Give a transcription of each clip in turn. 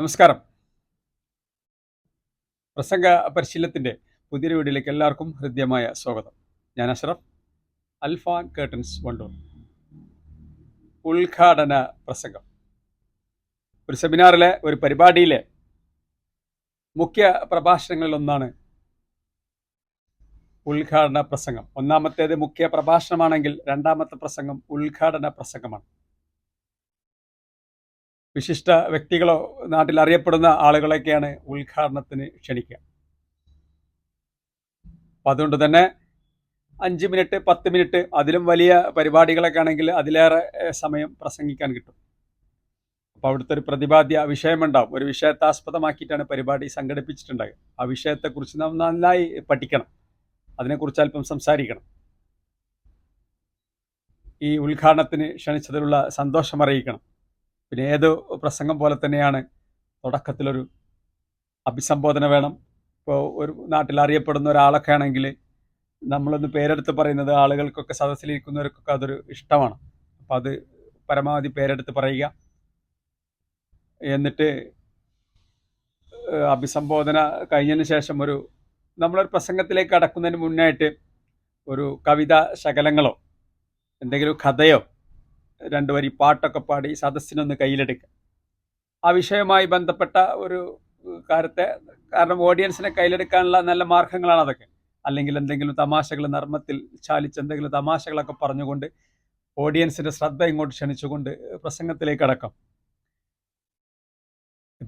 നമസ്കാരം. പ്രസംഗ പരിശീലനത്തിന്റെ പുതിയൊരു വീഡിയോയിലേക്ക് എല്ലാവർക്കും ഹൃദ്യമായ സ്വാഗതം. ഞാൻ അഷ്റഫ് അൽഫാൻ കേട്ടൻസ് വണ്ടൂർ. ഉദ്ഘാടന പ്രസംഗം. ഒരു സെമിനാറിലെ ഒരു പരിപാടിയിലെ മുഖ്യ പ്രഭാഷണങ്ങളിലൊന്നാണ് ഉദ്ഘാടന പ്രസംഗം. ഒന്നാമത്തേത് മുഖ്യ പ്രഭാഷണമാണെങ്കിൽ രണ്ടാമത്തെ പ്രസംഗം ഉദ്ഘാടന പ്രസംഗമാണ്. വിശിഷ്ട വ്യക്തികളോ നാട്ടിൽ അറിയപ്പെടുന്ന ആളുകളൊക്കെയാണ് ഉദ്ഘാടനത്തിന് ക്ഷണിക്കുക. അപ്പം അതുകൊണ്ട് തന്നെ അഞ്ച് മിനിറ്റ് പത്ത് മിനിറ്റ് അതിലും വലിയ പരിപാടികളൊക്കെ ആണെങ്കിൽ അതിലേറെ സമയം പ്രസംഗിക്കാൻ കിട്ടും. അപ്പോൾ അവിടുത്തെ ഒരു പ്രതിപാദ്യ വിഷയമുണ്ടാവും. ഒരു വിഷയത്തെ ആസ്പദമാക്കിയിട്ടാണ് പരിപാടി സംഘടിപ്പിച്ചിട്ടുണ്ടാകുക ആ വിഷയത്തെക്കുറിച്ച് നാം നന്നായി പഠിക്കണം. അതിനെക്കുറിച്ച് അല്പം സംസാരിക്കണം. ഈ ഉദ്ഘാടനത്തിന് ക്ഷണിച്ചതിലുള്ള സന്തോഷം അറിയിക്കണം. പിന്നെ ഏത് പ്രസംഗം പോലെ തന്നെയാണ് തുടക്കത്തിലൊരു അഭിസംബോധന വേണം. ഇപ്പോൾ ഒരു നാട്ടിൽ അറിയപ്പെടുന്ന ഒരാളൊക്കെ ആണെങ്കിൽ നമ്മളൊന്ന് പേരെടുത്ത് പറയുന്നത് ആളുകൾക്കൊക്കെ സദസ്സിലിരിക്കുന്നവർക്കൊക്കെ അതൊരു ഇഷ്ടമാണ്. അപ്പോൾ അത് പരമാവധി പേരെടുത്ത് പറയുക. എന്നിട്ട് അഭിസംബോധന കഴിഞ്ഞതിന് ശേഷം ഒരു നമ്മളൊരു പ്രസംഗത്തിലേക്ക് കടക്കുന്നതിന് മുന്നായിട്ട് ഒരു കവിതാ ശകലങ്ങളോ എന്തെങ്കിലും കഥയോ രണ്ട് വരി പാട്ടൊക്കെ പാടി സദസ്സിനൊന്ന് കയ്യിലെടുക്കുക. ആ വിഷയവുമായി ബന്ധപ്പെട്ട ഒരു കാര്യത്തെ കാരണം ഓഡിയൻസിനെ കയ്യിലെടുക്കാനുള്ള നല്ല മാർഗങ്ങളാണ് അതൊക്കെ. അല്ലെങ്കിൽ എന്തെങ്കിലും തമാശകൾ നർമ്മത്തിൽ ചാലിച്ച് എന്തെങ്കിലും തമാശകളൊക്കെ പറഞ്ഞുകൊണ്ട് ഓഡിയൻസിന്റെ ശ്രദ്ധ ഇങ്ങോട്ട് ക്ഷണിച്ചുകൊണ്ട് പ്രസംഗത്തിലേക്ക് അടക്കം.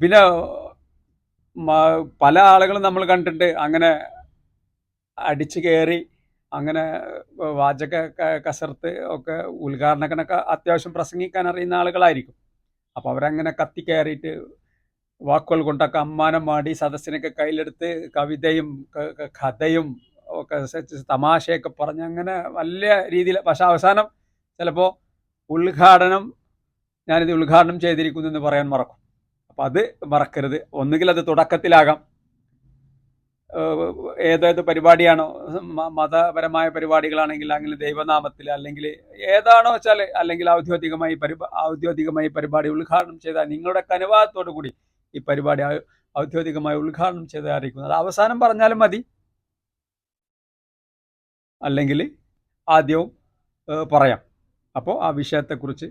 പിന്നെ പല ആളുകളും നമ്മൾ കണ്ടിട്ടുണ്ട്. അങ്ങനെ അടിച്ചു കയറി അങ്ങനെ വാചക കസർത്ത് ഒക്കെ ഉദ്ഘാടനത്തിനൊക്കെ അത്യാവശ്യം പ്രസംഗിക്കാൻ അറിയുന്ന ആളുകളായിരിക്കും. അപ്പോൾ അവരങ്ങനെ കത്തി കയറിയിട്ട് വാക്കുകൾ കൊണ്ടൊക്കെ അമ്മാനം മാടി സദസ്സിനൊക്കെ കയ്യിലെടുത്ത് കവിതയും കഥയും ഒക്കെ തമാശയൊക്കെ പറഞ്ഞ് അങ്ങനെ വലിയ രീതിയിൽ പക്ഷെ അവസാനം ചിലപ്പോൾ ഉദ്ഘാടനം ഞാനിത് ഉദ്ഘാടനം ചെയ്തിരിക്കുന്നു എന്ന് പറയാൻ മറക്കും. അപ്പം അത് മറക്കരുത്. ഒന്നുകിൽ അത് തുടക്കത്തിലാകാം ഏതേത് പരിപാടിയാണോ മതപരമായ പരിപാടികളാണെങ്കിൽ അങ്ങനെ ദൈവനാമത്തിൽ അല്ലെങ്കിൽ ഏതാണോ വെച്ചാൽ അല്ലെങ്കിൽ ഔദ്യോഗികമായി പരിപാ ഔദ്യോഗികമായി പരിപാടി ഉദ്ഘാടനം ചെയ്താൽ നിങ്ങളുടെ അനുവാദത്തോടു കൂടി ഈ പരിപാടി ഔദ്യോഗികമായി ഉദ്ഘാടനം ചെയ്ത് അറിയിക്കുന്നത് അവസാനം പറഞ്ഞാലും മതി. അല്ലെങ്കിൽ ആദ്യവും പറയാം. അപ്പോൾ ആ വിഷയത്തെക്കുറിച്ച്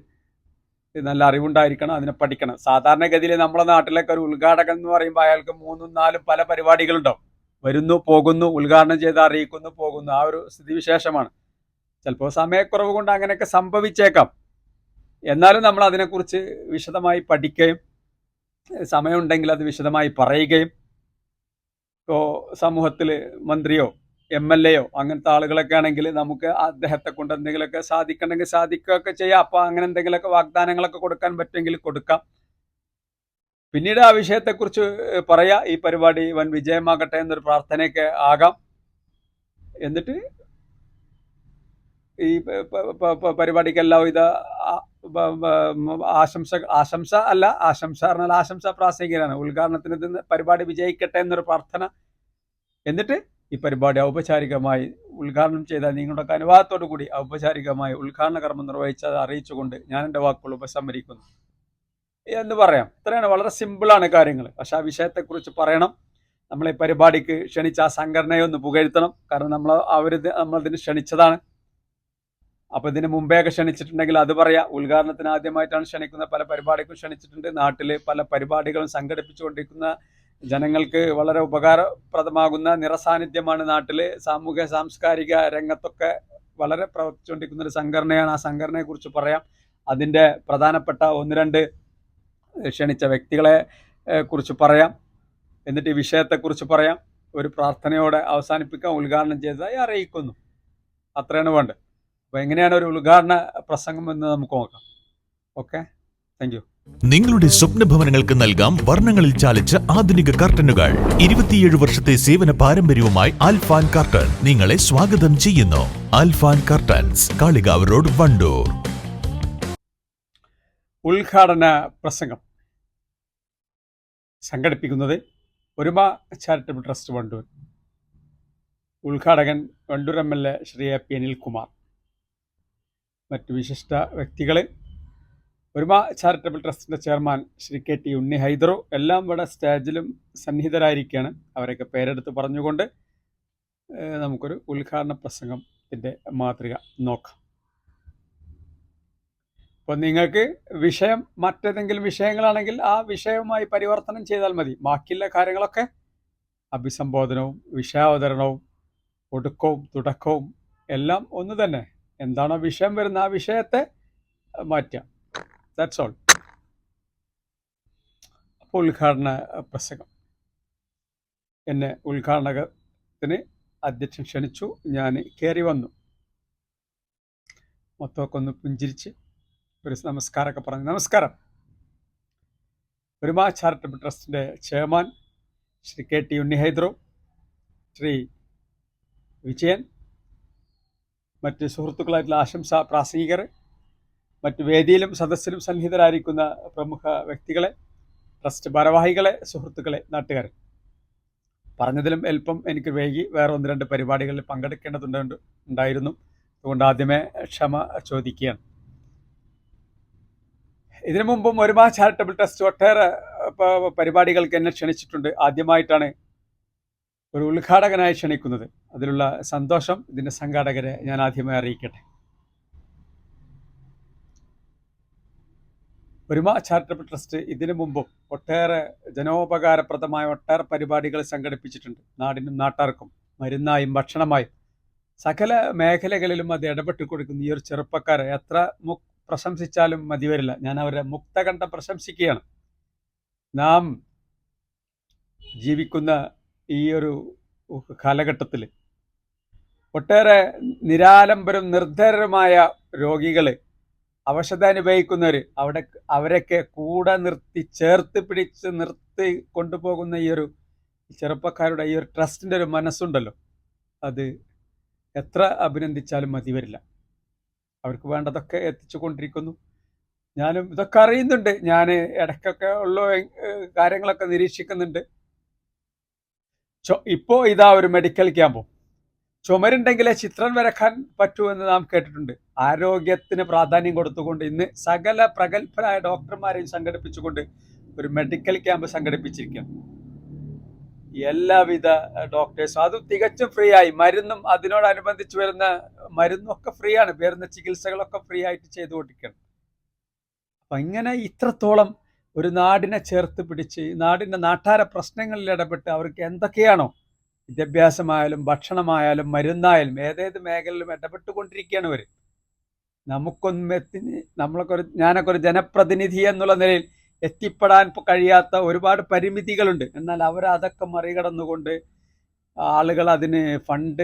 നല്ല അറിവുണ്ടായിരിക്കണം അതിനെ പഠിക്കണം. സാധാരണഗതിയിൽ നമ്മുടെ നാട്ടിലൊക്കെ ഒരു ഉദ്ഘാടകൻ എന്ന് പറയുമ്പോൾ അയാൾക്ക് മൂന്നും നാലും പല പരിപാടികളുണ്ടാവും. വരുന്നു പോകുന്നു ഉദ്ഘാടനം ചെയ്ത് അറിയിക്കുന്നു പോകുന്നു. ആ ഒരു സ്ഥിതിവിശേഷമാണ്. ചിലപ്പോൾ സമയക്കുറവ് കൊണ്ട് അങ്ങനെയൊക്കെ സംഭവിച്ചേക്കാം. എന്നാലും നമ്മൾ അതിനെക്കുറിച്ച് വിശദമായി പഠിക്കുകയും സമയമുണ്ടെങ്കിൽ അത് വിശദമായി പറയുകയും ഇപ്പോൾ സമൂഹത്തിൽ മന്ത്രിയോ എം എൽ എയോ അങ്ങനത്തെ ആളുകളൊക്കെ ആണെങ്കിൽ നമുക്ക് അദ്ദേഹത്തെ കൊണ്ട് എന്തെങ്കിലുമൊക്കെ സാധിക്കണമെങ്കിൽ സാധിക്കുകയൊക്കെ ചെയ്യാം. അപ്പോൾ അങ്ങനെ എന്തെങ്കിലുമൊക്കെ വാഗ്ദാനങ്ങളൊക്കെ കൊടുക്കാൻ പറ്റുമെങ്കിൽ കൊടുക്കാം. പിന്നീട് ആ വിഷയത്തെക്കുറിച്ച് പറയാ. ഈ പരിപാടി വൻ വിജയമാകട്ടെ എന്നൊരു പ്രാർത്ഥനയൊക്കെ ആകാം. എന്നിട്ട് ഈ പരിപാടിക്ക് എല്ലാവിധ ആശംസ ആശംസ അല്ല ആശംസ പറഞ്ഞാൽ ആശംസ പ്രാസംഗികരാണ്. ഉദ്ഘാടനത്തിന് പരിപാടി വിജയിക്കട്ടെ എന്നൊരു പ്രാർത്ഥന. എന്നിട്ട് ഈ പരിപാടി ഔപചാരികമായി ഉദ്ഘാടനം ചെയ്ത നിങ്ങളുടെ അനുവാദത്തോടു കൂടി ഔപചാരികമായി ഉദ്ഘാടന കർമ്മം നിർവഹിച്ചത് അറിയിച്ചുകൊണ്ട് ഞാൻ എന്റെ വാക്കുകൾ ഉപസംഹരിക്കുന്നു. എന്ന് പറയാം. ഇത്രയാണ് വളരെ സിമ്പിളാണ് കാര്യങ്ങൾ പക്ഷെ ആ വിഷയത്തെക്കുറിച്ച് പറയണം. നമ്മളെ പരിപാടിക്ക് ക്ഷണിച്ച ആ സംഘടനയെ ഒന്ന് പുകഴ്ത്തണം. കാരണം നമ്മൾ അവർ നമ്മളതിന് ക്ഷണിച്ചതാണ്. അപ്പോൾ ഇതിന് മുമ്പേയൊക്കെ ക്ഷണിച്ചിട്ടുണ്ടെങ്കിൽ അത് പറയാം. ഉദ്ഘാടനത്തിന് ആദ്യമായിട്ടാണ് ക്ഷണിക്കുന്ന പല പരിപാടിക്കും ക്ഷണിച്ചിട്ടുണ്ട്. നാട്ടിൽ പല പരിപാടികളും സംഘടിപ്പിച്ചുകൊണ്ടിരിക്കുന്ന ജനങ്ങൾക്ക് വളരെ ഉപകാരപ്രദമാകുന്ന നിറസാന്നിധ്യമാണ് നാട്ടിൽ സാമൂഹ്യ സാംസ്കാരിക രംഗത്തൊക്കെ വളരെ പ്രവർത്തിച്ചുകൊണ്ടിരിക്കുന്ന ഒരു സംഘടനയാണ്. ആ സംഘടനയെക്കുറിച്ച് പറയാം. അതിന്റെ പ്രധാനപ്പെട്ട ഒന്ന് രണ്ട് ക്ഷണിച്ച വ്യക്തികളെ കുറിച്ച് പറയാം. എന്നിട്ട് ഈ വിഷയത്തെക്കുറിച്ച് പറയാം. ഒരു പ്രാർത്ഥനയോടെ അവസാനിപ്പിക്കാൻ ഉദ്ഘാടനം ചെയ്തതായി അറിയിക്കുന്നു. അത്രയാണ് വേണ്ടത്. അപ്പോൾ എങ്ങനെയാണ് ഒരു ഉദ്ഘാടന പ്രസംഗം എന്ന് നമുക്ക് നോക്കാം. ഓക്കെ? താങ്ക് യു നിങ്ങളുടെ സ്വപ്ന ഭവനങ്ങൾക്ക് നൽകാം വർണങ്ങളിൽ ചാലിച്ച ആധുനിക കർട്ടനുകൾ. ഇരുപത്തിയേഴ് വർഷത്തെ സേവന പാരമ്പര്യവുമായി ആൽഫാൻ കർട്ടൻ നിങ്ങളെ സ്വാഗതം ചെയ്യുന്നു. Alfan curtains Kalikavu road Wandoor. ഉദ്ഘാടന പ്രസംഗം. സംഘടിപ്പിക്കുന്നത് Oruma charitable trust Wandoor. ഉദ്ഘാടകൻ Wandoor M L A Shri A P Anilkumar. മറ്റു വിശിഷ്ട വ്യക്തികൾ ഒരുമ ചാരിറ്റബിൾ ട്രസ്റ്റിന്റെ chairman Shri K T Unni Haidru എല്ലാം ഇവിടെ സ്റ്റേജിലും സന്നിഹിതരായിരിക്കുകയാണ് അവരൊക്കെ പേരെടുത്ത് പറഞ്ഞുകൊണ്ട് നമുക്കൊരു ഉദ്ഘാടന പ്രസംഗത്തിന്റെ മാതൃക നോക്കാം. അപ്പോൾ നിങ്ങൾക്ക് വിഷയം മറ്റേതെങ്കിലും വിഷയങ്ങളാണെങ്കിൽ ആ വിഷയവുമായി പരിവർത്തനം ചെയ്താൽ മതി. ബാക്കിയുള്ള കാര്യങ്ങളൊക്കെ അഭിസംബോധനവും വിഷയാവതരണവും ഒടുക്കവും തുടക്കവും എല്ലാം ഒന്ന് തന്നെ. എന്താണോ വിഷയം വരുന്ന ആ വിഷയത്തെ മാറ്റാം. ദാറ്റ്സ് ഓൾ അപ്പോൾ ഉദ്ഘാടന പ്രസംഗം. എന്നെ ഉദ്ഘാടനത്തിന് അധ്യക്ഷൻ ക്ഷണിച്ചു. ഞാൻ കയറി വന്നു. മൊത്തമൊക്കെ ഒന്ന് പുഞ്ചിരിച്ച് ഒരു നമസ്കാരമൊക്കെ പറഞ്ഞു. നമസ്കാരം. ഒരുമാ ചാരിറ്റബിൾ ട്രസ്റ്റിന്റെ chairman Shri K T Unni Haidru Shri Vijayan മറ്റ് സുഹൃത്തുക്കളായിട്ടുള്ള ആശംസ പ്രാസംഗികർ മറ്റ് വേദിയിലും സദസ്സിലും സന്നിഹിതരായിരിക്കുന്ന പ്രമുഖ വ്യക്തികളെ ട്രസ്റ്റ് ഭാരവാഹികളെ സുഹൃത്തുക്കളെ നാട്ടുകാരെ. പറഞ്ഞതിലും എളുപ്പം എനിക്ക് വൈകി വേറെ ഒന്ന് രണ്ട് പരിപാടികളിൽ പങ്കെടുക്കേണ്ടതുണ്ട് ഉണ്ടായിരുന്നു. അതുകൊണ്ട് ആദ്യമേ ക്ഷമ ചോദിക്കുകയാണ്. ഇതിനു മുമ്പും ഒരുമാ ചാരിറ്റബിൾ ട്രസ്റ്റ് ഒട്ടേറെ പരിപാടികൾക്ക് എന്നെ ക്ഷണിച്ചിട്ടുണ്ട്. ആദ്യമായിട്ടാണ് ഒരു ഉദ്ഘാടകനായി ക്ഷണിക്കുന്നത്. അതിലുള്ള സന്തോഷം ഇതിന്റെ സംഘാടകരെ ഞാൻ ആദ്യമായി അറിയിക്കട്ടെ. ഒരുമ ചാരിറ്റബിൾ ട്രസ്റ്റ് ഇതിനു മുമ്പും ഒട്ടേറെ ജനോപകാരപ്രദമായ ഒട്ടേറെ പരിപാടികൾ സംഘടിപ്പിച്ചിട്ടുണ്ട്. നാടിനും നാട്ടാർക്കും മരുന്നായും ഭക്ഷണമായും. സകല മേഖലകളിലും അത് ഇടപെട്ട് കൊടുക്കുന്ന ഈ ഒരു ചെറുപ്പക്കാരെ എത്ര പ്രശംസിച്ചാലും മതി വരില്ല. ഞാൻ അവരെ മുക്തകണ്ഠം പ്രശംസിക്കുകയാണ്. നാം ജീവിക്കുന്ന ഈ ഒരു കാലഘട്ടത്തിൽ ഒട്ടേറെ നിരാലംബരും നിർദ്ധരരുമായ രോഗികൾ അവശത അനുഭവിക്കുന്നവർ അവിടെ അവരൊക്കെ കൂടെ നിർത്തി ചേർത്ത് പിടിച്ച് നിർത്തി കൊണ്ടുപോകുന്ന ഈ ഒരു ചെറുപ്പക്കാരുടെ ഈ ഒരു ട്രസ്റ്റിന്റെ ഒരു മനസ്സുണ്ടല്ലോ. അത് എത്ര അഭിനന്ദിച്ചാലും മതി വരില്ല. അവർക്ക് വേണ്ടതൊക്കെ എത്തിച്ചു കൊണ്ടിരിക്കുന്നു. ഞാനും ഇതൊക്കെ അറിയുന്നുണ്ട്. ഞാൻ ഇടയ്ക്കൊക്കെ ഉള്ള കാര്യങ്ങളൊക്കെ നിരീക്ഷിക്കുന്നുണ്ട്. ഇപ്പോൾ ഇതാ ഒരു മെഡിക്കൽ ക്യാമ്പും ചുമരുണ്ടെങ്കിലേ ചിത്രം വരക്കാൻ പറ്റൂ എന്ന് നാം കേട്ടിട്ടുണ്ട്. ആരോഗ്യത്തിന് പ്രാധാന്യം കൊടുത്തുകൊണ്ട് ഇന്ന് സകല പ്രഗത്ഭരായ ഡോക്ടർമാരെയും സംഘടിപ്പിച്ചുകൊണ്ട് ഒരു മെഡിക്കൽ ക്യാമ്പ് സംഘടിപ്പിച്ചിരിക്കുകയാണ്. എല്ലാവിധ ഡോക്ടേഴ്സും അതും തികച്ചും ഫ്രീ ആയി. മരുന്നും അതിനോടനുബന്ധിച്ച് വരുന്ന മരുന്നും ഒക്കെ ഫ്രീ ആണ്. വരുന്ന ചികിത്സകളൊക്കെ ഫ്രീ ആയിട്ട് ചെയ്തു കൊടുക്കണം അപ്പൊ ഇങ്ങനെ ഇത്രത്തോളം ഒരു നാടിനെ ചേർത്ത് പിടിച്ച് നാടിന്റെ നാട്ടാര പ്രശ്നങ്ങളിൽ ഇടപെട്ട് അവർക്ക് എന്തൊക്കെയാണോ വിദ്യാഭ്യാസമായാലും ഭക്ഷണമായാലും മരുന്നായാലും ഏതേത് മേഖലയിലും ഇടപെട്ടുകൊണ്ടിരിക്കുകയാണ് ഇവർ നമുക്കൊന്നും എത്തി നമ്മളൊക്കെ ഒരു ഞാനൊക്കെ ഒരു ജനപ്രതിനിധി എന്നുള്ള നിലയിൽ എത്തിപ്പെടാൻ കഴിയാത്ത ഒരുപാട് പരിമിതികളുണ്ട്. എന്നാൽ അവർ അതൊക്കെ മറികടന്നുകൊണ്ട് ആളുകൾ അതിന് ഫണ്ട്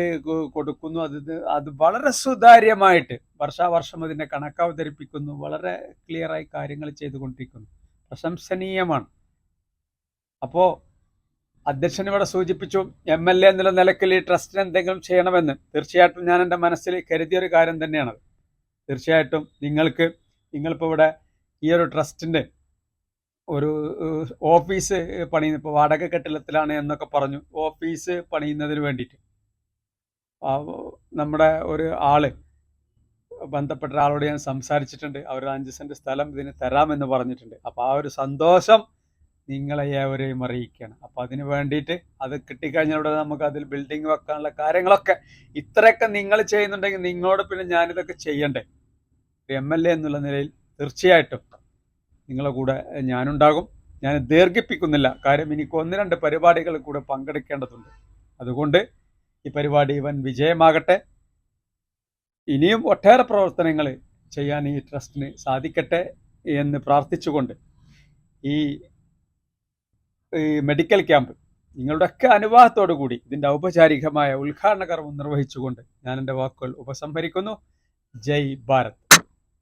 കൊടുക്കുന്നു. അത് അത് വളരെ സുതാര്യമായിട്ട് വർഷാവർഷം അതിനെ കണക്കവതരിപ്പിക്കുന്നു. വളരെ ക്ലിയറായി കാര്യങ്ങൾ ചെയ്തുകൊണ്ടിരിക്കുന്നു. പ്രശംസനീയമാണ്. അപ്പോൾ അധ്യക്ഷൻ ഇവിടെ സൂചിപ്പിച്ചു എം എൽ എ എന്നുള്ള നിലയ്ക്ക് ഈ ട്രസ്റ്റിന് എന്തെങ്കിലും ചെയ്യണമെന്ന്. തീർച്ചയായിട്ടും ഞാൻ എന്റെ മനസ്സിൽ കരുതിയൊരു കാര്യം തന്നെയാണത്. തീർച്ചയായിട്ടും നിങ്ങൾക്ക് നിങ്ങളിപ്പോൾ ഇവിടെ ഈ ഒരു ട്രസ്റ്റിന്റെ ഒരു ഓഫീസ് പണിയുന്ന ഇപ്പോൾ വാടക കെട്ടിടത്തിലാണ് എന്നൊക്കെ പറഞ്ഞു. ഓഫീസ് പണിയുന്നതിന് വേണ്ടിയിട്ട്. നമ്മുടെ ഒരു ആൾ ബന്ധപ്പെട്ട ഒരാളോട് ഞാൻ സംസാരിച്ചിട്ടുണ്ട്. അവർ അഞ്ച് സെന്റ് സ്ഥലം ഇതിന് തരാമെന്ന് പറഞ്ഞിട്ടുണ്ട്. അപ്പോൾ ആ ഒരു സന്തോഷം നിങ്ങളെ ഏവരെയും അറിയിക്കുകയാണ്. അപ്പോൾ അതിന് വേണ്ടിയിട്ട് അത് കിട്ടിക്കഴിഞ്ഞാൽ ഇവിടെ നമുക്ക് അതിൽ ബിൽഡിംഗ് വെക്കാനുള്ള കാര്യങ്ങളൊക്കെ ഇത്രയൊക്കെ നിങ്ങൾ ചെയ്യുന്നുണ്ടെങ്കിൽ നിങ്ങളോട് പിന്നെ ഞാനിതൊക്കെ ചെയ്യണ്ടേ? എം എൽ എ എന്നുള്ള നിലയിൽ തീർച്ചയായിട്ടും നിങ്ങളുടെ കൂടെ ഞാനുണ്ടാകും. ഞാൻ ദീർഘിപ്പിക്കുന്നില്ല. കാര്യം എനിക്ക് ഒന്ന് രണ്ട് പരിപാടികൾ കൂടെ പങ്കെടുക്കേണ്ടതുണ്ട്. അതുകൊണ്ട് ഈ പരിപാടി ഇവൻ വിജയമാകട്ടെ. ഇനിയും ഒട്ടേറെ പ്രവർത്തനങ്ങൾ ചെയ്യാൻ ഈ ട്രസ്റ്റിന് സാധിക്കട്ടെ എന്ന് പ്രാർത്ഥിച്ചുകൊണ്ട് ഈ മെഡിക്കൽ ക്യാമ്പ് നിങ്ങളുടെയൊക്കെ അനുവാദത്തോടു കൂടി ഇതിന്റെ ഔപചാരികമായ ഉദ്ഘാടന കർമ്മം നിർവഹിച്ചുകൊണ്ട് ഞാൻ എന്റെ വാക്കുകൾ ഉപസംഹരിക്കുന്നു. ജയ് ഭാരത്.